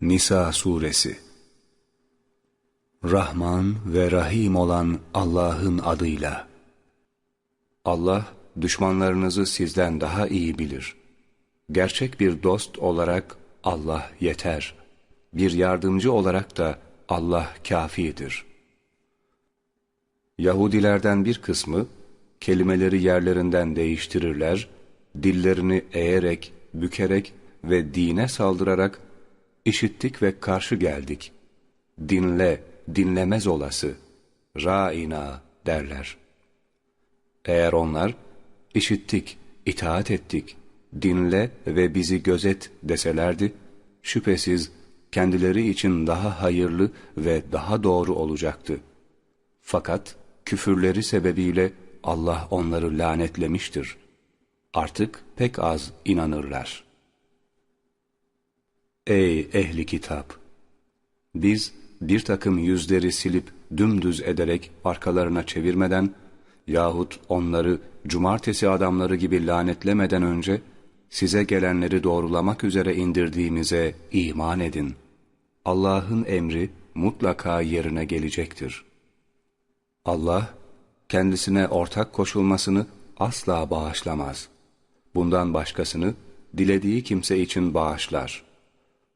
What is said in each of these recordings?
Nisa Suresi Rahman ve Rahim olan Allah'ın adıyla. Allah, düşmanlarınızı sizden daha iyi bilir. Gerçek bir dost olarak Allah yeter. Bir yardımcı olarak da Allah kafidir. Yahudilerden bir kısmı, kelimeleri yerlerinden değiştirirler, dillerini eğerek, bükerek ve dine saldırarak, işittik ve karşı geldik. Dinle, dinlemez olası, ra'ina derler. Eğer onlar, işittik, itaat ettik, dinle ve bizi gözet deselerdi, şüphesiz kendileri için daha hayırlı ve daha doğru olacaktı. Fakat küfürleri sebebiyle Allah onları lanetlemiştir. Artık pek az inanırlar. Ey ehli kitap! Biz bir takım yüzleri silip dümdüz ederek arkalarına çevirmeden yahut onları cumartesi adamları gibi lanetlemeden önce size gelenleri doğrulamak üzere indirdiğimize iman edin. Allah'ın emri mutlaka yerine gelecektir. Allah, kendisine ortak koşulmasını asla bağışlamaz. Bundan başkasını dilediği kimse için bağışlar.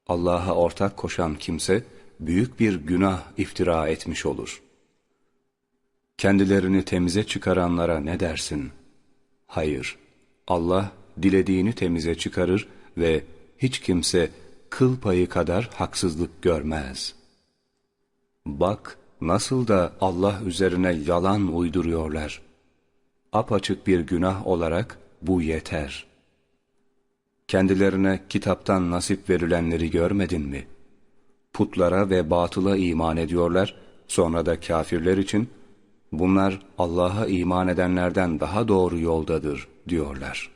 Allah'a ortak koşan kimse, büyük bir günah iftira etmiş olur. Kendilerini temize çıkaranlara ne dersin? Hayır, Allah dilediğini temize çıkarır ve hiç kimse kıl payı kadar haksızlık görmez. Bak nasıl da Allah üzerine yalan uyduruyorlar. Apaçık bir günah olarak bu yeter. Kendilerine kitaptan nasip verilenleri görmedin mi? Putlara ve batıla iman ediyorlar, sonra da kafirler için, bunlar Allah'a iman edenlerden daha doğru yoldadır diyorlar.''